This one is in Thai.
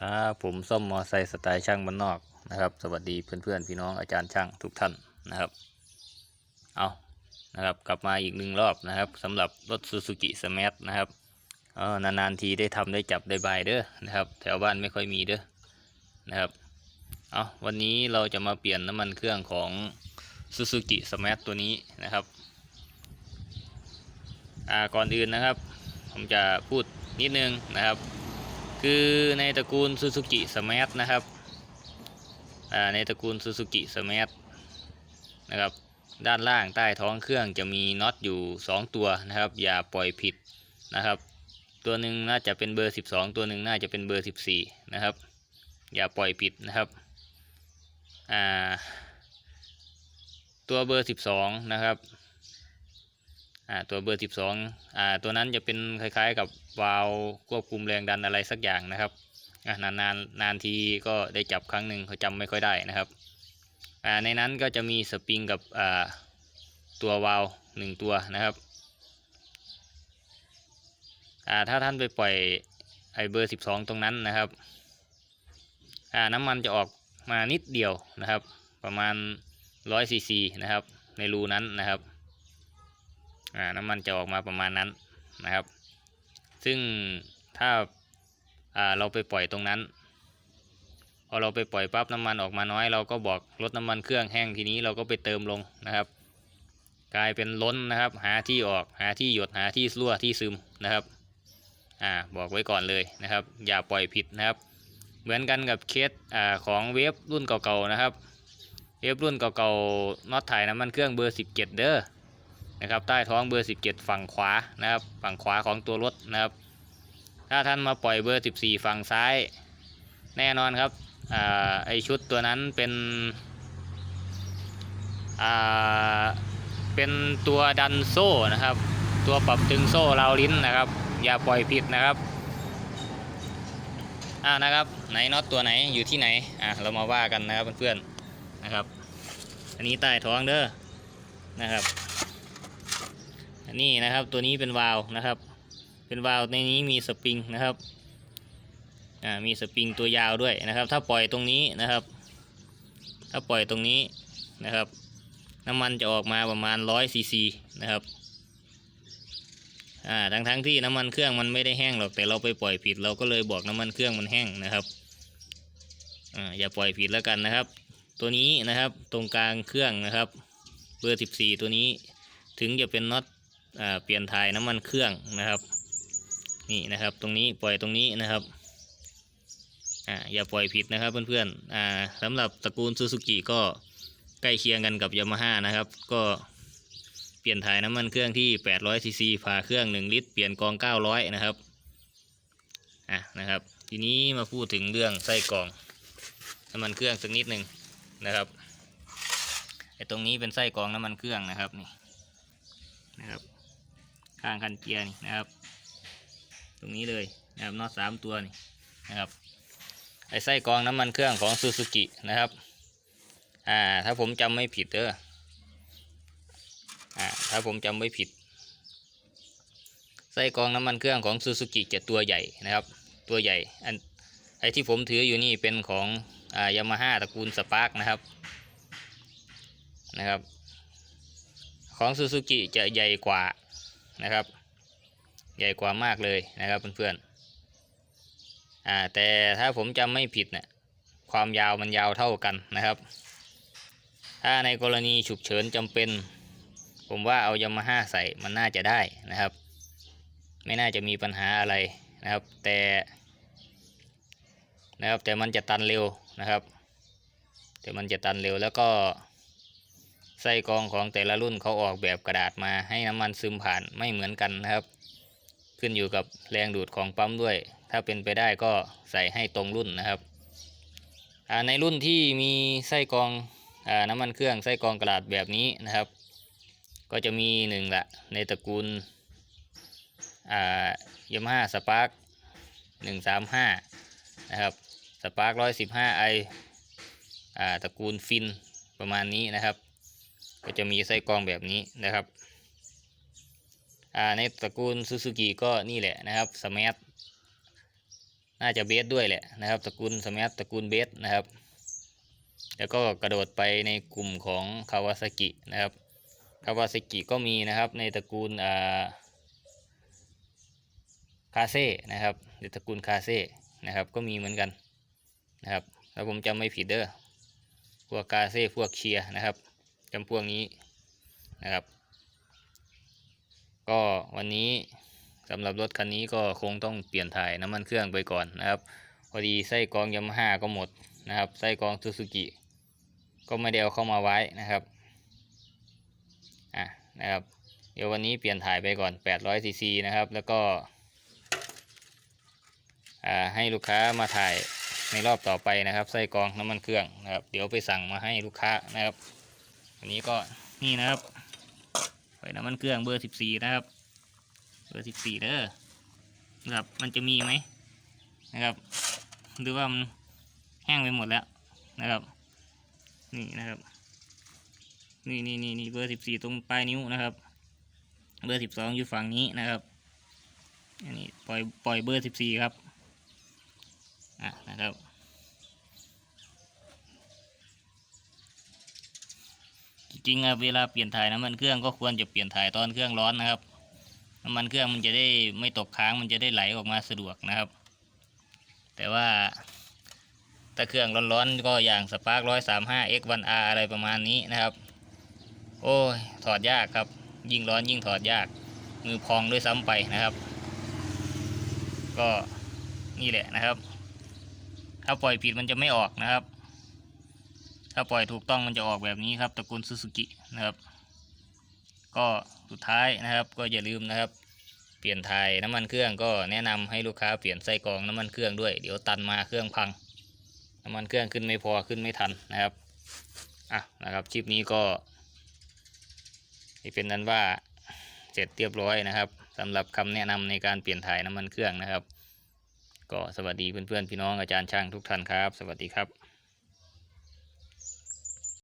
ครับผมส้มมอไซค์สไตล์ช่างบ้านนอกนะครับ สวัสดีเพื่อนๆพี่น้องอาจารย์ช่างทุกท่านนะครับ เอานะครับกลับมาอีกหนึ่งรอบนะครับสำหรับรถซูซูกิสมาร์ทนะครับเออนานๆทีได้ทำได้จับได้บายเด้อนะครับ แถวบ้านไม่ค่อยมีเด้อนะครับเอาวันนี้เราจะมาเปลี่ยนน้ำมันเครื่องของซูซูกิสมาร์ทตัวนี้นะครับอ่าก่อนอื่นนะครับ ผมจะพูดนิดนึงนะครับ คือในตระกูลซูซูกิสมาร์ทนะครับอ่าในตระกูลซูซูกิสมาร์ทนะครับด้านล่างใต้ท้องเครื่องจะมีน็อตอยู่ 2 ตัวนะครับ อย่าปล่อยผิดนะครับ ตัวหนึ่งน่าจะเป็นเบอร์ 12 ตัวหนึ่งน่าจะเป็นเบอร์ 14 นะครับ อย่าปล่อยผิดนะครับอ่าตัวเบอร์ 12 นะครับ ตัวเบอร์ 12อ่าตัวนั้นจะเป็นคล้ายๆ กับวาล์วควบคุมแรงดันอะไรสักอย่างนะครับอ่านานนานทีก็ได้จับครั้งหนึ่งเขาจำไม่ค่อยได้นะครับอ่าในนั้นก็จะมีสปริงกับอ่าตัววาล์วหนึ่งตัวนะครับอ่าถ้าท่านไปปล่อยไอเบอร์ 12 ตรงนั้นนะครับอ่าน้ำมันจะออกมานิดเดียวนะครับ ประมาณ100ซีซีนะครับ ในรูนั้นนะครับ น้ำมันจะออกมาประมาณนั้นนะครับ ซึ่งถ้าาเราไปปล่อยตรงนั้นพอเราไปปล่อยปั๊บน้ำมันออกมาน้อย เราก็บอกลดน้ำมันเครื่องแห้งทีนี้เราก็ไปเติมลงนะครับ กลายเป็นล้นนะครับ หาที่ออกหาที่หยดหาที่รั่วที่ซึมนะครับอ่าบอกไว้ก่อนเลยนะครับ อย่าปล่อยผิดนะครับ เหมือนกันกับเคสอ่าของเวฟรุ่นเก่าๆนะครับเวฟรุ่นเก่าๆน็อตถ่ายน้ำมันเครื่องเบอร์ 17 เด้อ นะครับใต้ท้องเบอร์ 17 ฝั่งขวานะครับฝั่งขวาของตัวรถนะครับ ถ้าท่านมาปล่อยเบอร์ 14 ฝั่งซ้าย แน่นอนครับอไอชุดตัวนั้นเป็นเป็นตัวดันโซ่นะครับ ตัวปรับตึงโซ่ราวลิ้นนะครับ อย่าปล่อยผิดนะครับอ่านะครับไหนน็อตตัวไหนอยู่ที่ไหนอะเรามาว่ากันนะครับเพื่อนๆนะครับ อันนี้ใต้ท้องเด้อนะครับ นนี้นะครับตัวนี้เป็นวาล์วนะครับ เป็นวาล์วในนี้มีสปริงนะครับอ่ามีสปริงตัวยาวด้วยนะครับ ถ้าปล่อยตรงนี้นะครับ ถ้าปล่อยตรงนี้นะครับ น้ำมันจะออกมาประมาณร้อยซีซีนะครับอ่าทั้งทั้งที่น้ำมันเครื่องมันไม่ได้แห้งหรอกแต่เราไปปล่อยผิด เราก็เลยบอกน้ำมันเครื่องมันแห้งนะครับอ่าอย่าปล่อยผิดแล้วกันนะครับ ตัวนี้นะครับตรงกลางเครื่องนะครับ เบอร์สิบสี่ตัวนี้ถึงจะเป็นน็อต เปลี่ยนถ่ายน้ำมันเครื่องนะครับ นี่นะครับ ตรงนี้ปล่อยตรงนี้นะครับอ่าอย่าปล่อยผิดนะครับเพื่อนๆอ่าสำหรับตระกูลซูซูกิก็ใกล้เคียงกันกับยามาฮ่านะครับ ก็เปลี่ยนถ่ายน้ำมันเครื่องที่800ซีซีฝาเครื่อง 1 ลิตรเปลี่ยนกอง 900 นะครับอะนะครับ ทีนี้มาพูดถึงเรื่องไส้กรองน้ำมันเครื่องสักนิดหนึ่งนะครับไอ้ตรงนี้เป็นไส้กรองน้ำมันเครื่องนะครับนี่นะครับ ข้างคันเกียร์นี่นะครับ ตรงนี้เลยนะครับน็อตสามตัวนี่นะครับไอไส้กรองน้ำมันเครื่องของซูซูกินะครับอ่าถ้าผมจำไม่ผิดเด้ออ่าถ้าผมจำไม่ผิดไส้กรองน้ำมันเครื่องของซูซูกิจะตัวใหญ่นะครับตัวใหญ่อันไอที่ผมถืออยู่นี่เป็นของอ่ายามาฮ่าตระกูลสปาร์กนะครับนะครับ ของซูซูกิจะใหญ่กว่า นะครับ ใหญ่กว่ามากเลยนะครับเพื่อนๆอ่าแต่ถ้าผมจำไม่ผิดเนะี่ยความยาวมันยาวเท่ากันนะครับ ถ้าในกรณีฉุกเฉินจำเป็น ผมว่าเอายามาฮ่าใส่มันน่าจะได้นะครับ ไม่น่าจะมีปัญหาอะไรนะครับ แต่นะครับแต่มันจะตันเร็วนะครับ แต่มันจะตันเร็วแล้วก็ ไส้กรองของแต่ละรุ่นเขาออกแบบกระดาษมาให้น้ำมันซึมผ่านไม่เหมือนกันนะครับ ขึ้นอยู่กับแรงดูดของปั๊มด้วย ถ้าเป็นไปได้ก็ใส่ให้ตรงรุ่นนะครับในรุ่นที่มีไส้กรองอน้ำมันเครื่องไส้กรองกระดาษแบบนี้นะครับ ก็จะมีหนึ่งละในตระกูลยามาฮ่าสปาร์กหนึ่งสามห้านะครับสปาร์กร้อยสิบห้าไอตระกูลฟินประมาณนี้นะครับ ก็จะมีไส้กรองแบบนี้นะครับในตระกูลซูซูกิก็นี่แหละนะครับสมัตน่าจะเบสด้วยแหละนะครับ ตระกูลสมัตตระกูลเบสนะครับ แล้วก็กระโดดไปในกลุ่มของคาวาซากินะครับคาวาซากิก็มีนะครับในตระกูลอ่าคาเซ่นะครับในตระกูลคาเซ่นะครับก็มีเหมือนกันนะครับถ้าผมจำไม่ผิดเด้อพวกคาเซ่พวกเชียนะครับ จำพวกนี้นะครับ ก็วันนี้สำหรับรถคันนี้ก็คงต้องเปลี่ยนถ่ายน้ำมันเครื่องไปก่อนนะครับ พอดีไส้กรองยามาฮ่าก็หมดนะครับ ไส้กรองซูซูกิก็ไม่ได้เอาเข้ามาไว้นะครับอะนะครับ เดี๋ยววันนี้เปลี่ยนถ่ายไปก่อน800ซีซีนะครับ แล้วก็อ่าให้ลูกค้ามาถ่ายในรอบต่อไปนะครับ ไส้กรองน้ำมันเครื่องนะครับ เดี๋ยวไปสั่งมาให้ลูกค้านะครับันนี้ก็นี่นะครับไฟน้ำมันเครื่องเบอร์14นะครับ เบอร์14เด้อนะครับมันจะมีไหมนะครับหรือว่ามันแห้งไปหมดแล้วนะครับ นี่นะครับ นี่นี่นี่นี่เบอร์สิบสี่ตรงปลายนิ้วนะครับ เบอร์สิบสองอยู่ฝั่งนี้นะครับอันนี้ปล่อยปล่อยเบอร์สิบสี่ครับอะนะครับ จริงๆอะเวลาเปลี่ยนถ่ายน้ำมันเครื่องก็ควรจะเปลี่ยนถ่ายตอนเครื่องร้อนนะครับน้ำมันเครื่องมันจะได้ไม่ตกค้างมันจะได้ไหลออกมาสะดวกนะครับ แต่ว่าถ้าเครื่องร้อนๆก็อย่างสปาร์กร้อยสามห้า x 1 r อะไรประมาณนี้นะครับ โอ้ยถอดยากครับ ยิ่งร้อนยิ่งถอดยากมือพองด้วยซ้ำไปนะครับ ก็นี่แหละนะครับ ถ้าปล่อยผิดมันจะไม่ออกนะครับ ถ้าปล่อยถูกต้องมันจะออกแบบนี้ครับตระกูลซูซูกินะครับ ก็สุดท้ายนะครับก็อย่าลืมนะครับ เปลี่ยนถ่ายน้ำมันเครื่องก็แนะนำให้ลูกค้าเปลี่ยนไส้กรองน้ำมันเครื่องด้วยเดี๋ยวตันมาเครื่องพัง น้ำมันเครื่องขึ้นไม่พอขึ้นไม่ทันนะครับอะนะครับคลิปนี้ก็เป็นนั้นว่าเสร็จเรียบร้อยนะครับสำหรับคำแนะนำในการเปลี่ยนถ่ายน้ำมันเครื่องนะครับ ก็สวัสดีเพื่อนๆพี่น้องอาจารย์ช่างทุกท่านครับ สวัสดีครับ